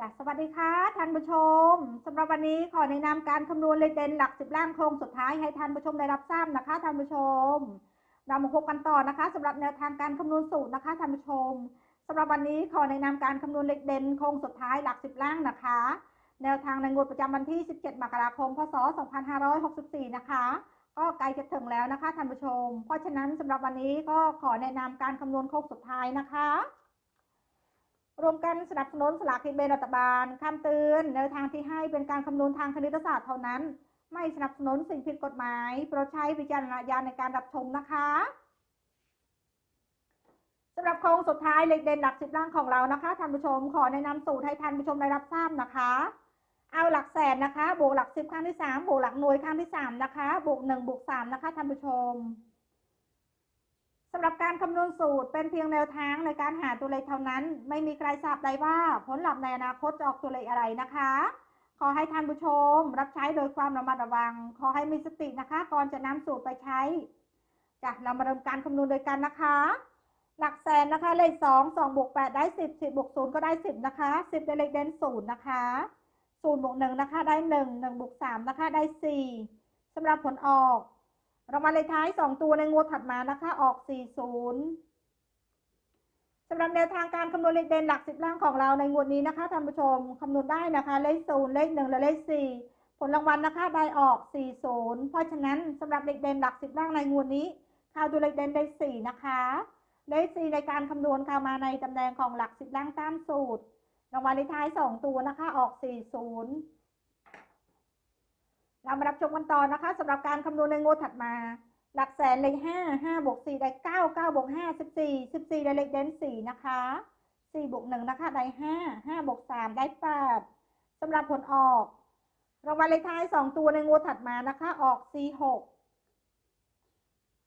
จ้ะสวัสดีค่ะท่านผู้ชมสำหรับวันนี้ขอแนะนำการคำนวณเลขเด่นหลักสิบล่างโครงสุดท้ายให้ท่านผู้ชมได้รับทราบนะคะท่านผู้ชม เรามาพบกันต่อนะคะสำหรับแนวทางการคำนวณสูตรนะคะท่านผู้ชมสำหรับวันนี้ขอแนะนำการคำนวณเลขเด่นโครงสุดท้ายหลักสิบล่างนะคะ แนวทางในงวดประจำวันที่ 17 มกราคม พศ 2564 นะคะ ก็ใกล้จะถึงแล้วนะคะท่านผู้ชม เพราะฉะนั้นสำหรับวันนี้ก็ขอแนะนำการคำนวณโครงสุดท้ายนะคะ รวมกันสนับสนุนสลากกินแบ่งรัฐบาลคำเตือนแนวทางที่ให้เป็นการคำนวณทางคณิตศาสตร์เท่านั้น ไม่สนับสนุนสิ่งผิดกฎหมายโปรดใช้วิจารณญาณในการรับชมนะคะสำหรับโครงสุดท้ายเลขเด่นหลักสิบล่างของเรานะคะท่านผู้ชมขอแนะนำสูตรให้ท่านผู้ชมได้รับทราบนะคะ เอาหลักแสนนะคะบวกหลักสิบครั้งที่สามบวกหลักหน่วยครั้งที่สามนะคะบวกหนึ่งบวกสามนะคะท่านผู้ชม การคำนวณสูตรเป็นเพียงแนวทางในการหาตัวเลขเท่านั้น ไม่มีใครทราบได้ว่าผลลัพธ์ในอนาคตจะออกตัวเลขอะไรนะคะ ขอให้ท่านผู้ชม รับใช้โดยความระมัดระวัง ขอให้มีสตินะคะ ก่อนจะนำสูตรไปใช้จ้ะเรามาเริ่มการคำนวณโดยกันนะคะ หลักแสนนะคะเลขสองสองบวกแปดได้สิบสิบบวกศูนย์ก็ได้สิบนะคะสิบได้เลขเด่นศูนย์นะคะศูนย์บวกหนึ่งนะคะ ได้หนึ่งหนึ่งบวกสามนะคะได้สี่สำหรับผลออก รางวัลเลขท้าย 2 ตัวในงวดถัดมานะคะ ออก 40สำหรับแนวทางการคำนวณเลขเด่นหลักสิบล่างของเราในงวดนี้นะคะท่านผู้ชมคำนวณได้นะคะ เลขศูนย์เลขหนึ่งและเลขสี่ผลรางวัลนะคะได้ออก 40 เพราะฉะนั้นสำหรับเลขเด่นหลักสิบล่างในงวดนี้ข้าวดูเลขเด่นได้สี่นะคะเลขสี่ในการคำนวณข้ามาในตำแหน่งของหลักสิบล่างตามสูตรรางวัลเลขท้าย 2 ตัวนะคะออก 40 เรามารับชมกันต่อนะคะสำหรับการคำนวณในงวดถัดมา หลักแสนเลขห้าห้าบวกสี่ได้เก้าเก้าบวกห้าสิบสี่สิบสี่ได้เลขเด่นสี่นะคะสี่บวกหนึ่งนะคะได้ห้าห้าบวกสามได้แปดสำหรับผลออกรางวัลเลขท้ายสองตัวในงวดถัดมานะคะ ออกสี่หก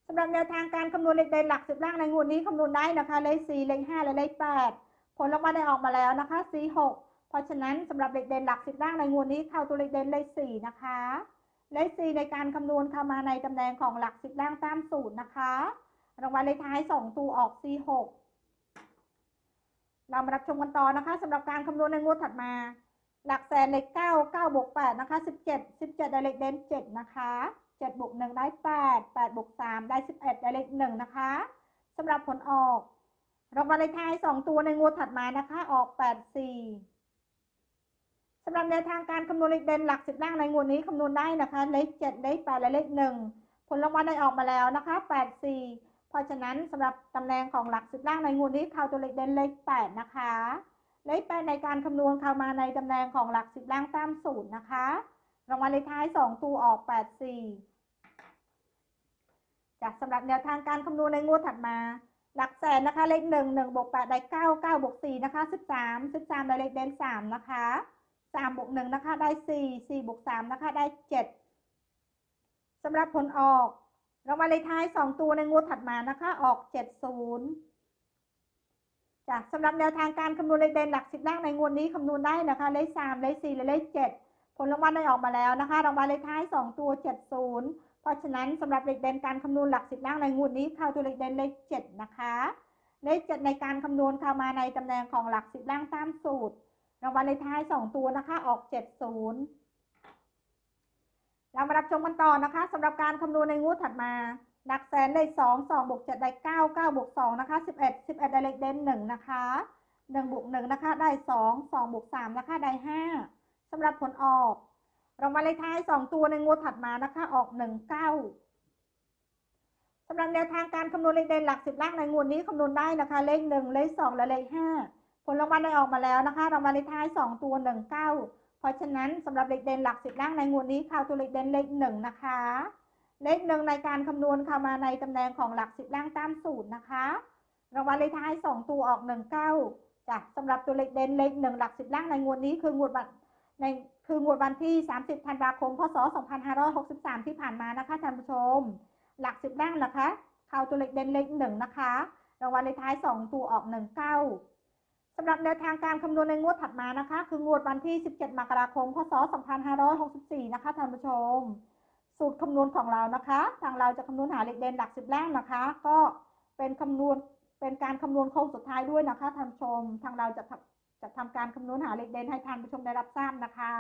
สำหรับแนวทางการคำนวณเลขเด่นหลักสิบล่างในงวดนี้คำนวณได้นะคะเลขสี่เลขห้าและเลขแปดผลรางวัลได้ออกมาแล้วนะคะสี่หก เพราะฉะนั้นสำหรับเลขเด่นหลักสิบล่างในงวดนี้เข้าตัวเลขเด่นเลขสี่นะคะ เลขสี่ในการคำนวณเข้ามาในตำแหน่งของหลักสิบล่างตามสูตรนะคะ รางวัลเลขท้ายสองตัวออกสี่หกเรามารับชมกันต่อนะคะสำหรับการคำนวณในงวดถัดมา หลักแสนเลขเก้าเก้าบวกแปดนะคะสิบเจ็ดสิบเจ็ดได้เลขเด่นเจ็ดนะคะเจ็ดบวกหนึ่งได้แปดแปดบวกสามได้สิบเอ็ดได้เลขหนึ่งนะคะสำหรับผลออกรางวัลเลขท้ายสองตัวในงวดถัดมานะคะ ออกแปดสี่ สำหรับแนวทางการคำนวณเลขเด่นหลักสิบล่างในงวดนี้คำนวณได้นะคะ เลขเจ็ดเลขแปดและเลขหนึ่งผลรางวัลได้ออกมาแล้วนะคะแปดสี่เพราะฉะนั้นสำหรับตำแหน่งของหลักสิบล่างในงวดนี้เข้าตัวเลขเด่นเลขแปดนะคะ เลขแปดในการคำนวณเข้ามาในตำแหน่งของหลักสิบล่างตามสูตรนะคะ รางวัลเลขท้ายสองตัวออกแปดสี่จากสำหรับแนวทางการคำนวณในงวดถัดมา หลักแสนนะคะ เลขหนึ่งหนึ่งบวกแปดได้เก้าเก้าบวกสี่นะคะสิบสามสิบสามได้เลขเด่นสามนะคะ สามบวกหนึ่งนะคะได้สี่สี่บวกสามนะคะได้เจ็ดสำหรับผลออกรางวัลเลขท้ายสองตัวในงวดถัดมานะคะ ออกเจ็ดศูนย์จ้ะสำหรับแนวทางการคำนวณเลขเด่นหลักสิบล่างในงวดนี้คำนวณได้นะคะเลขสามเลขสี่และเลขเจ็ดผลรางวัลได้ออกมาแล้วนะคะ รางวัลเลขท้ายสองตัวเจ็ดศูนย์เพราะฉะนั้นสำหรับเลขเด่นการคำนวณหลักสิบล่างในงวดนี้เข้าตัวเลขเด่นเลขเจ็ดนะคะ เลขเจ็ดในการคำนวณเข้ามาในตำแหน่งของหลักสิบล่างตามสูตร รางวัลเลขท้ายสองตัวนะคะ ออกเจ็ดศูนย์เรามารับชมกันต่อนะคะสำหรับการคำนวณในงวดถัดมา หลักแสนได้สองสองบวกเจ็ดได้เก้าเก้าบวกสองนะคะสิบเอ็ดสิบเอ็ดได้เลขเด่นหนึ่งนะคะหนึ่งบวกหนึ่งนะคะ ได้สองสองบวกสามนะคะ ได้ห้าสำหรับผลออกรางวัลเลขท้ายสองตัวในงวดถัดมานะคะ ออกหนึ่งเก้าสำหรับแนวทางการคำนวณเลขเด่นหลักสิบล่างในงวดนี้คำนวณได้นะคะ เลขหนึ่งเลขสองและเลขห้า ผลรางวัลได้ออกมาแล้วนะคะ รางวัลเลขท้ายสองตัวหนึ่งเก้าเพราะฉะนั้นสำหรับเลขเด่นหลักสิบล่างในงวดนี้ข่าวตัวเลขเด่นเลขหนึ่งนะคะ เลขหนึ่งในการคำนวณเข้ามาในตำแหน่งของหลักสิบล่างตามสูตรนะคะ รางวัลเลขท้ายสองตัวออกหนึ่งเก้าจ้ะสำหรับตัวเลขเด่นเลขหนึ่งหลักสิบล่างในงวดนี้คืองวดวันในคืองวดวันที่ 30 ธันวาคม พศ 2563 ที่ผ่านมานะคะท่านผู้ชม หลักสิบล่างนะคะเข้าตัวเลขเด่นเลขหนึ่งนะคะ รางวัลเลขท้ายสองตัวออกหนึ่งเก้า สำหรับแนวทางการคำนวณในงวดถัดมานะคะ คืองวดวันที่ 17 มกราคม พศ 2564 นะคะท่านผู้ชม สูตรคำนวณของเรานะคะ ทางเราจะคำนวณหาเลขเด่นหลักสิบล่างนะคะ ก็เป็นคำนวณเป็นการคำนวณโค้งสุดท้ายด้วยนะคะท่านผู้ชม ทางเราจะจะทำการคำนวณหาเลขเด่นให้ท่านผู้ชมได้รับทราบนะคะ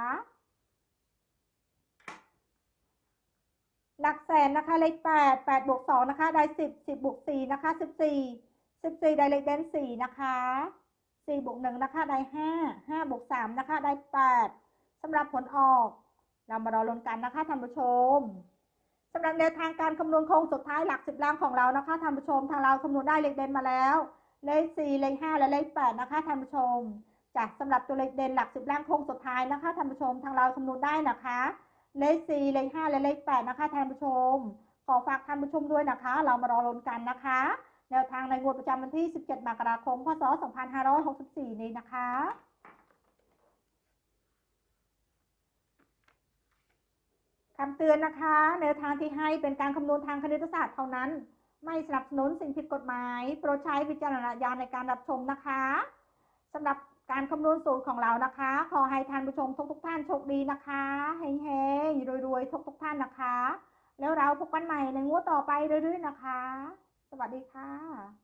หลักแสนนะคะเลขแปดแปดบวกสองนะคะได้สิบสิบวกสี่นะคะสิบสี่สิบสี่ได้เลขเด่นสี่นะคะ สี่บวกหนึ่งนะคะได้ห้าห้าบวกสามนะคะได้แปดสำหรับผลออก เรามารอลุ้นกันนะคะท่านผู้ชมสำหรับแนวทางการคำนวณโค้งสุดท้ายหลักสิบล่างของเรานะคะท่านผู้ชมทางเราคำนวณได้เลขเด่นมาแล้ว เลขสี่เลขห้าและเลขแปดนะคะท่านผู้ชมจากสำหรับตัวเลขเด่นหลักสิบล่างโค้งสุดท้ายนะคะท่านผู้ชมทางเราคำนวณได้นะคะ เลขสี่เลขห้าและเลขแปดนะคะท่านผู้ชมขอฝากท่านผู้ชมด้วยนะคะ เรามารอลุ้นกันนะคะ แนวทางในงวดประจำวันที่ 17 มกราคม พศ 2564 นี้นะคะ คำเตือนนะคะ แนวทางที่ให้เป็นการคำนวณทางคณิตศาสตร์เท่านั้น ไม่สนับสนุนสิ่งผิดกฎหมาย โปรดใช้วิจารณญาณในการรับชมนะคะสำหรับการคำนวณสูตรของเรานะคะ ขอให้ท่านผู้ชมทุกๆท่านโชคดีนะคะเฮงๆรวยๆทุกๆท่านนะคะ แล้วเราพบกันใหม่ในงวดต่อไปเรื่อยๆนะคะ สวัสดีค่ะ